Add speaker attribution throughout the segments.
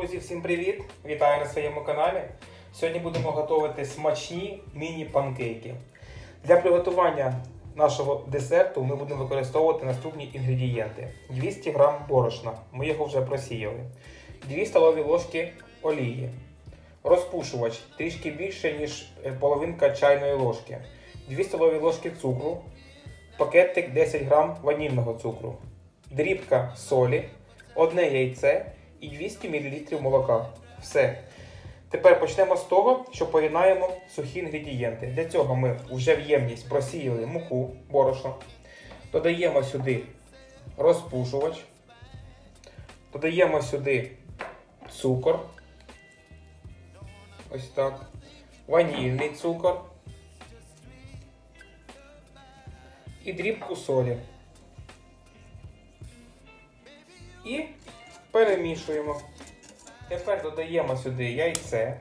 Speaker 1: Друзі, всім привіт! Вітаю на своєму каналі. Сьогодні будемо готувати смачні міні-панкейки. Для приготування нашого десерту ми будемо використовувати наступні інгредієнти: 200 г борошна, ми його вже просіяли, 2 столові ложки олії, розпушувач трішки більше, ніж е, половинка чайної ложки, 2 столові ложки цукру, пакетик 10 г ванільного цукру, дрібка солі, одне яйце і 200 мл молока. Все. Тепер почнемо з того, що поєднаємо сухі інгредієнти. Для цього ми вже в ємність просіяли муку, борошно, додаємо сюди розпушувач, додаємо сюди цукор. Ось так. Ванільний цукор. І дрібку солі. Перемішуємо. Тепер додаємо сюди яйце.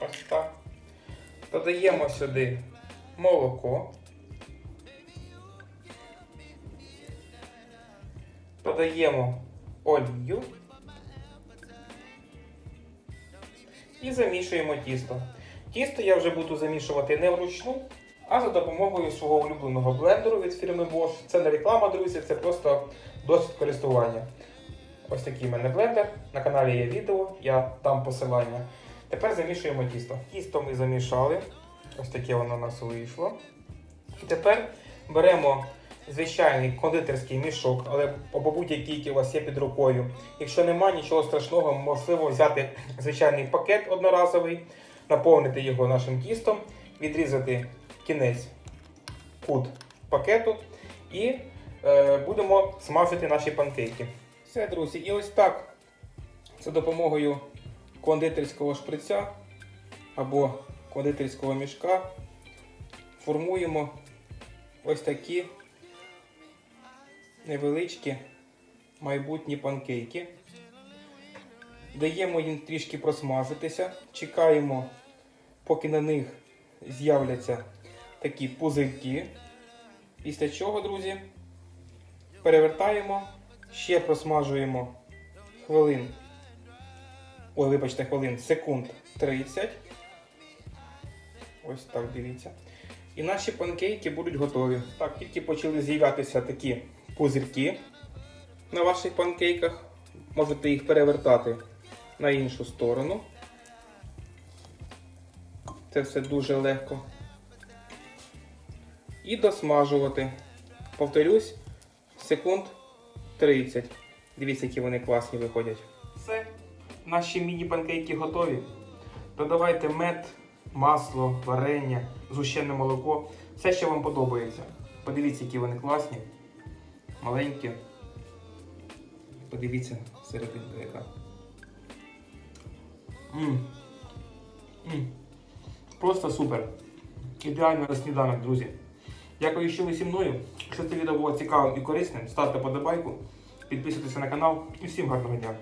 Speaker 1: Ось так. Додаємо сюди молоко. Додаємо олію. І замішуємо тісто. Тісто я вже буду замішувати не вручну, а за допомогою свого улюбленого блендеру від фірми Bosch. Це не реклама, друзі, це просто досвід користування. Ось такий в мене блендер. На каналі є відео, я там посилання. Тепер замішуємо тісто. Тісто ми замішали. Ось таке воно у нас вийшло. І тепер беремо звичайний кондитерський мішок, але або будь-який, який у вас є під рукою. Якщо нема нічого страшного, можливо взяти звичайний пакет одноразовий, наповнити його нашим тістом, відрізати кінець кут пакету і е, будемо смажити наші панкейки. Все, друзі, і ось так. За допомогою кондитерського шприця або кондитерського мішка формуємо ось такі невеличкі майбутні панкейки. Даємо їм трішки просмажитися, чекаємо, поки на них з'являться такі пузирки. Після чого, друзі, перевертаємо, ще просмажуємо хвилин. Ой, вибачте, хвилин, секунд 30. Ось так, дивіться. І наші панкейки будуть готові. Так, тільки почали з'являтися такі пузирки на ваших панкейках. Можете їх перевертати на іншу сторону. Це все дуже легко. І досмажувати. Повторюсь, секунд 30. Дивіться, які вони класні виходять. Все, наші міні-панкейки готові. Додавайте мед, масло, варення, згущене молоко. Все, що вам подобається. Подивіться, які вони класні, маленькі. Подивіться серединка яка. М. Просто супер. Ідеально на сніданок, друзі. Дякую, що ви зі мною. Якщо це відео було цікавим і корисним, ставте подобайку, підписуйтесь на канал і всім гарного дня.